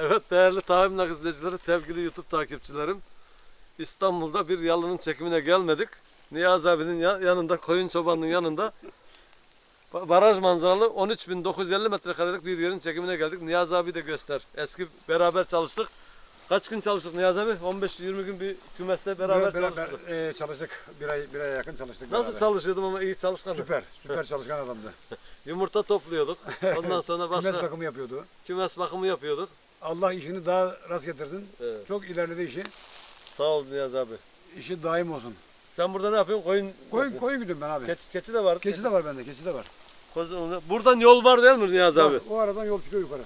Evet değerli Tahammül izleyicileri, sevgili YouTube takipçilerim. İstanbul'da bir yalının çekimine gelmedik. Niyaz abinin ya- yanında, koyun çobanının yanında ba- baraj manzaralı 13.950 metrekarelik bir yerin çekimine geldik. Niyaz abi de göster. Eski beraber çalıştık. Kaç gün çalıştık Niyaz abi? 15-20 gün bir kümeste beraber beraber çalıştık. e, çalıştık. Bir ay, bir aya yakın çalıştık. Nasıl beraber. çalışıyordum ama iyi çalışkanım. Süper. Süper çalışkan adamdı. Yumurta topluyorduk. Ondan sonra başka Kümes bakımı yapıyordu. kümes bakımı yapıyorduk. Allah işini daha rast getirsin. Evet. Çok ilerledi işi. Sağ ol Niyaz abi. İşi daim olsun. Sen burada ne yapıyorsun? Koyun, Koyun, koyun gidiyorum ben abi. Keçi, keçi de var. Keçi de var bende, keçi de var. Koz- Buradan yol var değil mi Niyaz abi? O aradan yol çıkıyor yukarı.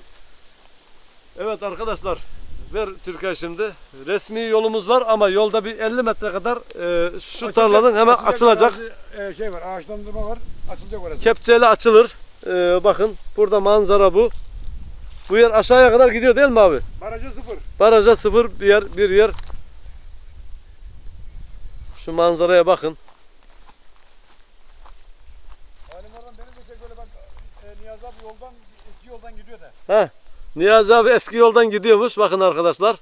Evet arkadaşlar. Ver Türkiye şimdi. Resmi yolumuz var ama yolda bir 50 metre kadar e, şu tarlanın hemen açılacak. bazı, e, şey var, ağaçlandırma var. Açılacak orası. Kepçeyle açılır. E, bakın burada manzara bu. Bu yer aşağıya kadar gidiyor değil mi abi? Barajı sıfır. Baraja sıfır bir yer bir yer. Şu manzaraya bakın. Halim oradan beni de çek böyle bak. E, Niyazi abi yoldan, eski yoldan gidiyor da. Heh. Niyazi abi eski yoldan gidiyormuş. Bakın arkadaşlar.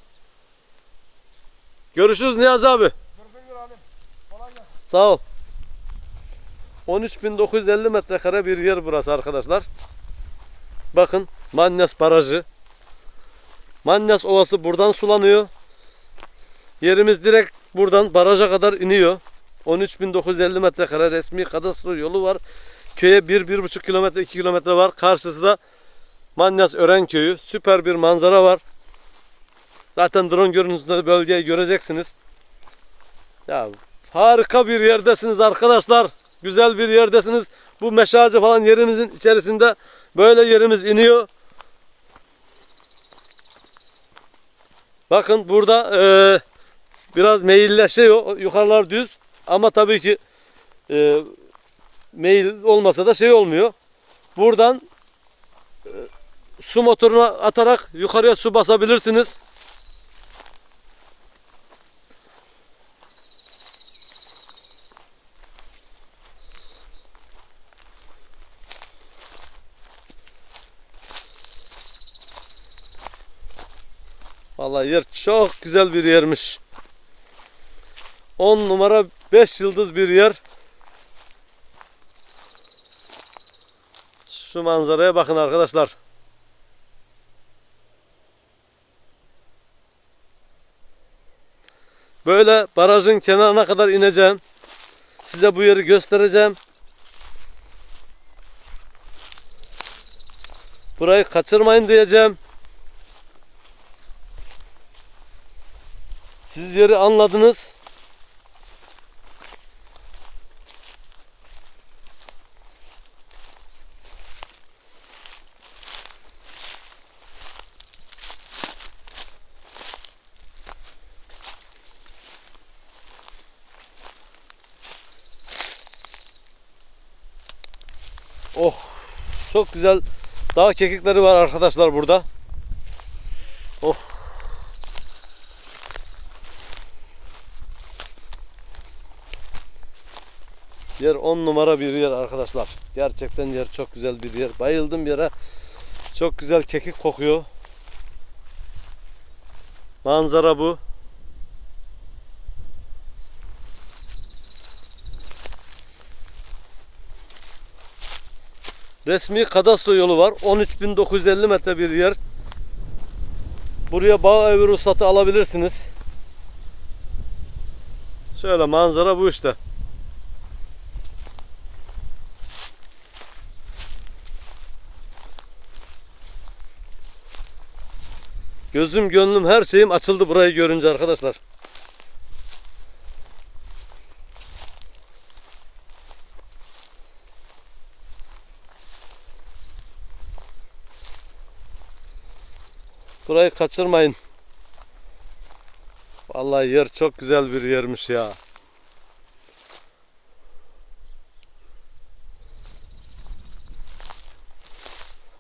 Görüşürüz Niyazi abi. Görüşmek üzere Halim. Kolay gelsin. Sağ ol. 13.950 metrekare bir yer burası arkadaşlar. Bakın Mannes Barajı. Mannes Ovası buradan sulanıyor. Yerimiz direkt buradan baraja kadar iniyor. 13.950 metrekare resmi kadastro yolu var. Köye 1-1,5 kilometre 2 kilometre var. Karşısı da Mannes Ören Köyü. Süper bir manzara var. Zaten drone görüntüsünde bölgeyi göreceksiniz. Ya Harika bir yerdesiniz arkadaşlar. Güzel bir yerdesiniz. Bu meşacı falan yerimizin içerisinde böyle yerimiz iniyor. Bakın burada eee, biraz meyilleşiyor. Yukarılar düz. Ama tabii ki eee, meyil olmasa da şey olmuyor. Buradan eee, su motoruna atarak yukarıya su basabilirsiniz. Vallahi yer çok güzel bir yermiş. 10 numara 5 yıldız bir yer. Şu manzaraya bakın arkadaşlar. Böyle barajın kenarına kadar ineceğim. Size bu yeri göstereceğim. Burayı kaçırmayın diyeceğim. Siz yeri anladınız. Oh, çok güzel dağ kekikleri var arkadaşlar burada. Yer 10 numara bir yer arkadaşlar. Gerçekten yer çok güzel bir yer. Bayıldım yere. Çok güzel kekik kokuyor. Manzara bu. Resmi kadastro yolu var. 13.950 metre bir yer. Buraya bağ evi ruhsatı alabilirsiniz. Şöyle manzara bu işte. Gözüm gönlüm her şeyim açıldı burayı görünce arkadaşlar. Burayı kaçırmayın. Vallahi yer çok güzel bir yermiş ya.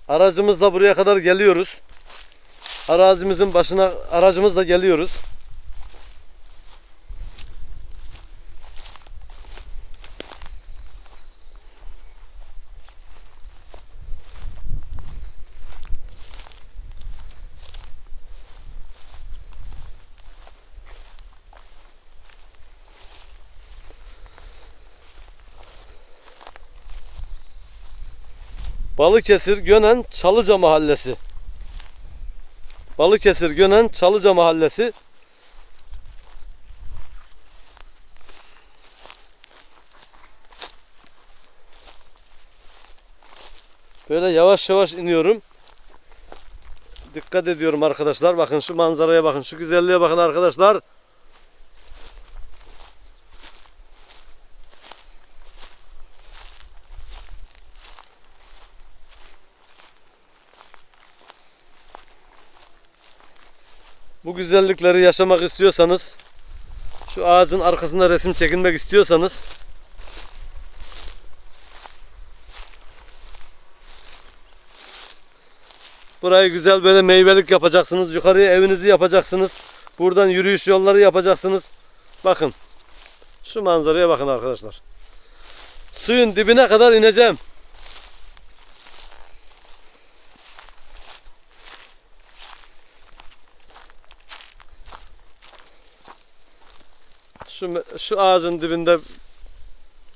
Aracımızla buraya kadar geliyoruz arazimizin başına aracımızla geliyoruz. Balıkesir Gönen Çalıca Mahallesi Balıkesir Gönen Çalıca Mahallesi. Böyle yavaş yavaş iniyorum. Dikkat ediyorum arkadaşlar. Bakın şu manzaraya bakın. Şu güzelliğe bakın arkadaşlar. Bu güzellikleri yaşamak istiyorsanız şu ağacın arkasında resim çekinmek istiyorsanız Burayı güzel böyle meyvelik yapacaksınız. Yukarıya evinizi yapacaksınız. Buradan yürüyüş yolları yapacaksınız. Bakın. Şu manzaraya bakın arkadaşlar. Suyun dibine kadar ineceğim. Şu, şu ağacın dibinde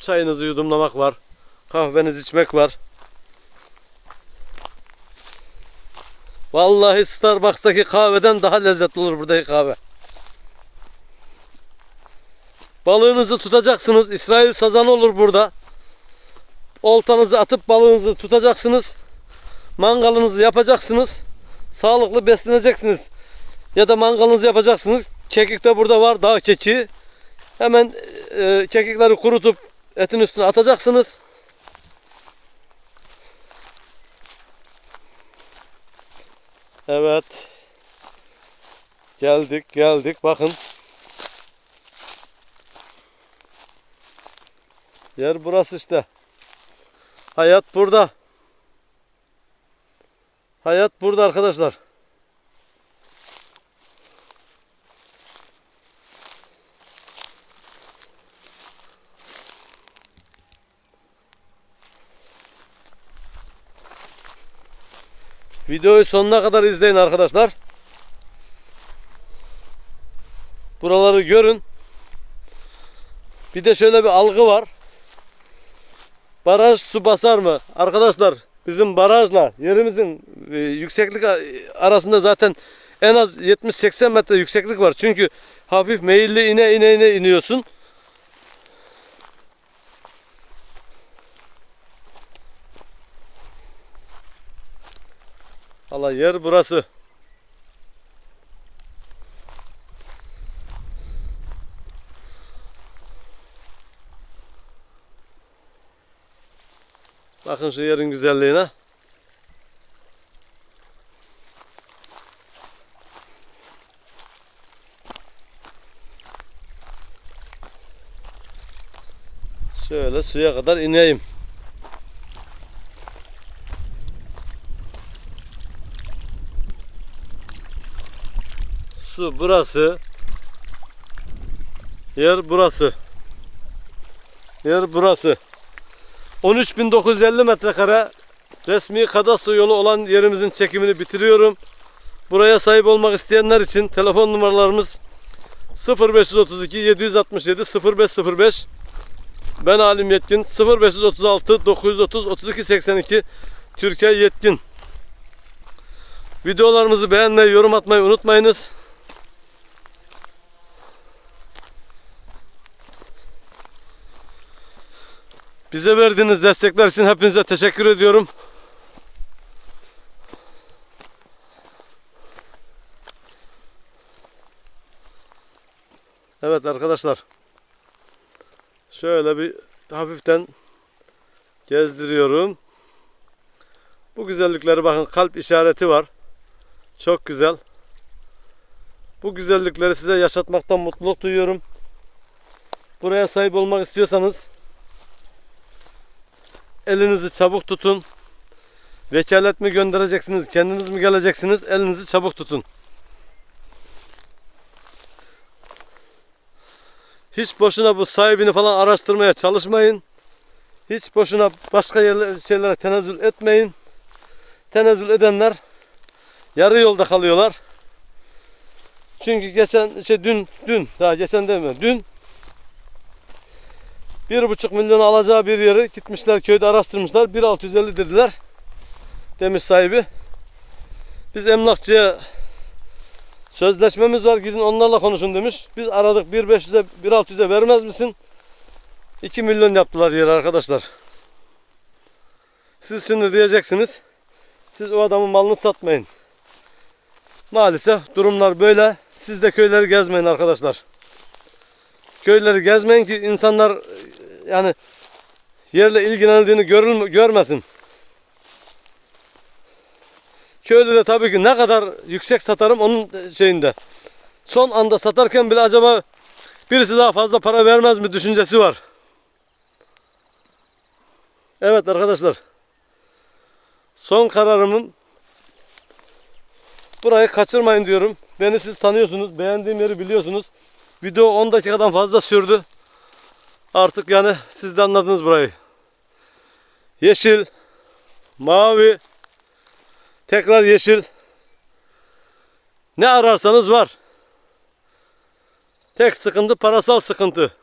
çayınızı yudumlamak var. Kahvenizi içmek var. Vallahi Starbucks'taki kahveden daha lezzetli olur buradaki kahve. Balığınızı tutacaksınız. İsrail sazanı olur burada. Oltanızı atıp balığınızı tutacaksınız. Mangalınızı yapacaksınız. Sağlıklı besleneceksiniz. Ya da mangalınızı yapacaksınız. Kekik de burada var. Dağ kekiği. Hemen e, kekikleri kurutup etin üstüne atacaksınız. Evet. Geldik, geldik. Bakın. Yer burası işte. Hayat burada. Hayat burada arkadaşlar. Videoyu sonuna kadar izleyin arkadaşlar. Buraları görün. Bir de şöyle bir algı var. Baraj su basar mı? Arkadaşlar bizim barajla yerimizin e, yükseklik a- arasında zaten en az 70-80 metre yükseklik var. Çünkü hafif meyilli ine ine ine iniyorsun. Allah yer burası. Bakın şu yerin güzelliğine. Şöyle suya kadar ineyim. Su burası. Yer burası. Yer burası. 13.950 metrekare resmi kadastro yolu olan yerimizin çekimini bitiriyorum. Buraya sahip olmak isteyenler için telefon numaralarımız 0532 767 0505 Ben Alim Yetkin 0536 930 32 82 Türkiye Yetkin Videolarımızı beğenmeyi, yorum atmayı unutmayınız. Bize verdiğiniz destekler için hepinize teşekkür ediyorum. Evet arkadaşlar. Şöyle bir hafiften gezdiriyorum. Bu güzellikleri bakın kalp işareti var. Çok güzel. Bu güzellikleri size yaşatmaktan mutluluk duyuyorum. Buraya sahip olmak istiyorsanız elinizi çabuk tutun. Vekalet mi göndereceksiniz, kendiniz mi geleceksiniz? Elinizi çabuk tutun. Hiç boşuna bu sahibini falan araştırmaya çalışmayın. Hiç boşuna başka yerler, şeylere tenezzül etmeyin. Tenezzül edenler yarı yolda kalıyorlar. Çünkü geçen şey dün dün daha geçen demiyorum dün bir buçuk milyon alacağı bir yeri gitmişler köyde araştırmışlar 1650 dediler. demiş sahibi. Biz emlakçıya sözleşmemiz var gidin onlarla konuşun demiş. Biz aradık 1.500'e 1.600'e vermez misin? 2 milyon yaptılar yeri arkadaşlar. Siz şimdi diyeceksiniz. Siz o adamın malını satmayın. Maalesef durumlar böyle. Siz de köyleri gezmeyin arkadaşlar. Köyleri gezmeyin ki insanlar yani yerle ilgilendiğini görülme, görmesin. Köylü de tabii ki ne kadar yüksek satarım onun şeyinde. Son anda satarken bile acaba birisi daha fazla para vermez mi düşüncesi var. Evet arkadaşlar. Son kararımın burayı kaçırmayın diyorum. Beni siz tanıyorsunuz. Beğendiğim yeri biliyorsunuz. Video 10 dakikadan fazla sürdü. Artık yani siz de anladınız burayı. Yeşil, mavi, tekrar yeşil. Ne ararsanız var. Tek sıkıntı parasal sıkıntı.